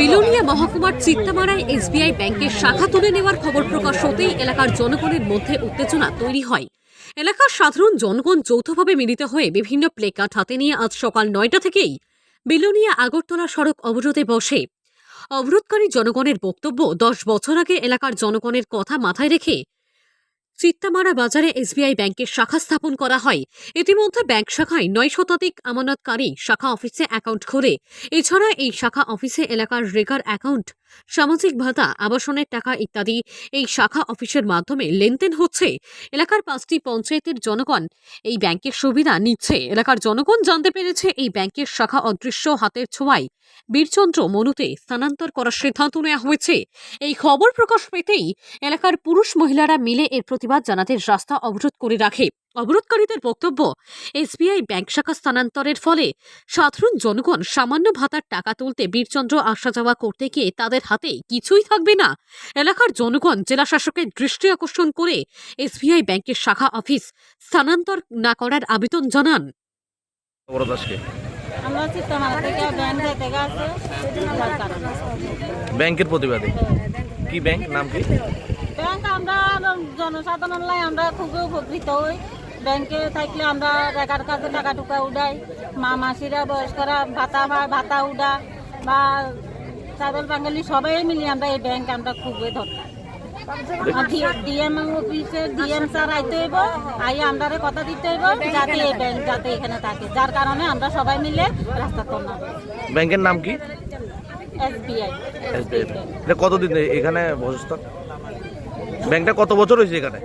বিলোনিয়া মহকুমার চিত্তামারায় এসবিআই ব্যাংকের শাখা তুলে নেওয়ার খবর প্রকাশ হতেই এলাকার জনগণের মধ্যে উত্তেজনা তৈরি হয়। এলাকার সাধারণ জনগণ যৌথভাবে মিলিত হয়ে বিভিন্ন প্লেকার্ড হাতে নিয়ে আজ সকাল নয়টা থেকেই বিলোনিয়া আগরতলা সড়ক অবরোধে বসে। অবরোধকারী জনগণের বক্তব্য, দশ বছর আগে এলাকার জনগণের কথা মাথায় রেখে চিত্তামারা বাজারে এসবিআই ব্যাংকের শাখা স্থাপন করা হয়। ইতিমধ্যে ব্যাংক শাখায় নয় শতাধিক আমানতকারী শাখা অফিসে অ্যাকাউন্ট খোলে। এছাড়া এই শাখা অফিসে এলাকার রেগার অ্যাকাউন্ট সামাজিক ভাতা, আবাসনের টাকা ইত্যাদি এই শাখা অফিসের মাধ্যমে লেনদেন হচ্ছে। এলাকার পাঁচটি পঞ্চায়েতের জনগণ এই ব্যাংকের সুবিধা নিচ্ছে। এলাকার জনগণ জানতে পেরেছে এই ব্যাংকের শাখা অদৃশ্য হাতের ছোঁয়ায় বীরচন্দ্র মনুতে স্থানান্তর করার সিদ্ধান্ত নেওয়া হয়েছে। এই খবর প্রকাশ পেতেই এলাকার পুরুষ মহিলারা মিলে এর প্রতিবাদ জানাতে রাস্তা অবরোধ করে রাখে। অবরোধকারীদের বক্তব্য, এসবিআই ব্যাংক শাখা স্থানান্তরের ফলে সাধারণ জনগণ সামান্য ভাতার টাকা তুলতে বীরচন্দ্র আসা যাওয়া করতে গিয়ে তাদের হাতে কিছুই থাকবে না। এলাকার জনগণ জেলা শাসকের দৃষ্টি আকর্ষণ করে এসবিআই ব্যাংকের শাখা অফিস স্থানান্তর না করার আবেদন জানান। ব্যাংকের প্রতিবাদে? কি ব্যাংক? নাম কি? ব্যাংক আমরা জনসাধারণ লাই আমরা খুবই উপকৃত হই। ব্যাংকে থাকলে আমরা রেখার কাছে টাকা টুকা উঠাই। মা মাসিরা বয়স্করা ভাতা ভাতা উঠা বা ট্রাইবেল বাঙালি সবাই মিলে আমরা এই ব্যাংক আমরা খুবই দরকার। ডিএম অফিসে ডিএম স্যার আইতে হইব আই আমরা কথা দিতে হইব যাতে এই ব্যাংক যাতে এখানে থাকে। যার কারণে আমরা সবাই মিলে রাস্তা তোলা ব্যাংকের নাম কি? এসবিআই। এটা কতদিন এখানে অবস্থান ব্যাংকটা কত বছর হয়েছে এখানে?